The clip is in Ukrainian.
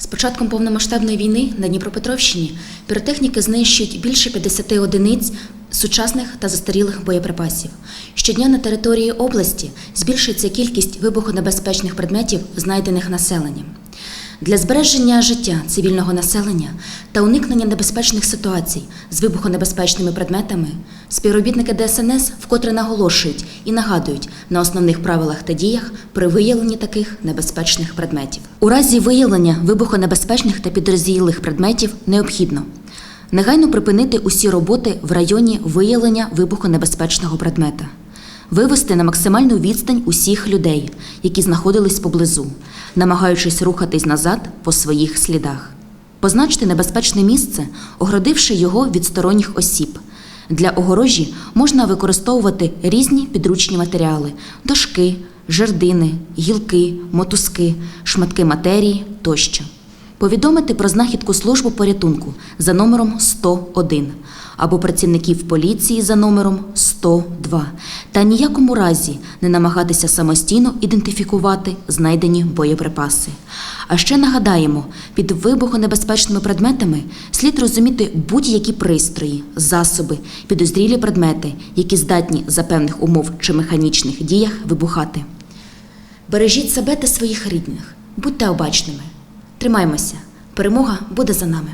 З початком повномасштабної війни на Дніпропетровщині піротехніки знищують більше 50 одиниць сучасних та застарілих боєприпасів. Щодня на території області збільшується кількість вибухонебезпечних предметів, знайдених населенням. Для збереження життя цивільного населення та уникнення небезпечних ситуацій з вибухонебезпечними предметами співробітники ДСНС вкотре наголошують і нагадують на основних правилах та діях при виявленні таких небезпечних предметів. У разі виявлення вибухонебезпечних та підрозділих предметів необхідно негайно припинити усі роботи в районі виявлення вибухонебезпечного предмета вивести на максимальну відстань усіх людей, які знаходились поблизу, намагаючись рухатись назад по своїх слідах. Позначте небезпечне місце, огородивши його від сторонніх осіб. Для огорожі можна використовувати різні підручні матеріали: дошки, жердини, гілки, мотузки, шматки матерії тощо. Повідомити про знахідку службу порятунку за номером 101 або працівників поліції за номером 102 та ніякому разі не намагатися самостійно ідентифікувати знайдені боєприпаси. А ще нагадаємо, під вибухонебезпечними предметами слід розуміти будь-які пристрої, засоби, підозрілі предмети, які здатні за певних умов чи механічних діях вибухати. Бережіть себе та своїх рідних, будьте обачними. Тримаймося, перемога буде за нами.